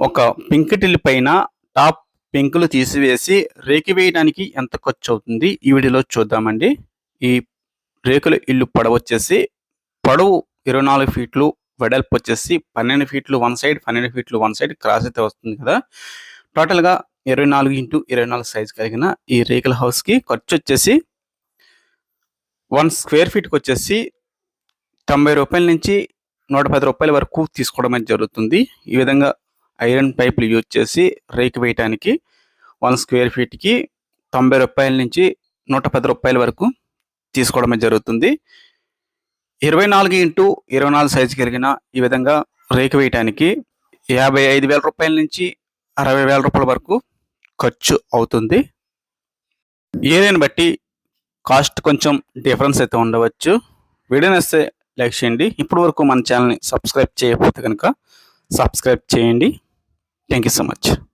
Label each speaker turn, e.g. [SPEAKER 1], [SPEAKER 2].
[SPEAKER 1] ఒక పెంకుటిల్లు పైన టాప్ పెంకులు తీసివేసి రేకి వేయడానికి ఎంత ఖర్చు అవుతుంది ఈ వీడియోలో చూద్దామండి. ఈ రేకుల ఇల్లు పొడవు వచ్చేసి పొడవు ఇరవై నాలుగు ఫీట్లు వెడల్పు వచ్చేసి పన్నెండు ఫీట్లు వన్ సైడ్ పన్నెండు ఫీట్లు వన్ సైడ్ క్రాస్ అయితే వస్తుంది కదా. టోటల్గా ఇరవై నాలుగు ఇంటూ ఇరవై నాలుగు సైజ్ కలిగిన ఈ రేకుల హౌస్కి ఖర్చు వచ్చేసి వన్ స్క్వేర్ ఫీట్కి వచ్చేసి తొంభై రూపాయల నుంచి నూట పది రూపాయల వరకు తీసుకోవడం అనేది జరుగుతుంది. ఈ విధంగా ఐరన్ పైపులు యూజ్ చేసి రేకు వేయటానికి వన్ స్క్వేర్ ఫీట్కి తొంభై రూపాయల నుంచి నూట పది రూపాయల వరకు తీసుకోవడం జరుగుతుంది. ఇరవై నాలుగు ఇంటూ ఇరవై నాలుగు సైజు కలిగిన ఈ విధంగా రేకు వేయటానికి యాభై ఐదు వేల రూపాయల నుంచి అరవై వేల రూపాయల వరకు ఖర్చు అవుతుంది. ఏరియాని బట్టి కాస్ట్ కొంచెం డిఫరెన్స్ అయితే ఉండవచ్చు. వీడియో నచ్చితే లైక్ చేయండి. ఇప్పటి వరకు మన ఛానల్ని సబ్స్క్రైబ్ చేయకపోతే కనుక సబ్స్క్రైబ్ చేయండి. Thank you so much.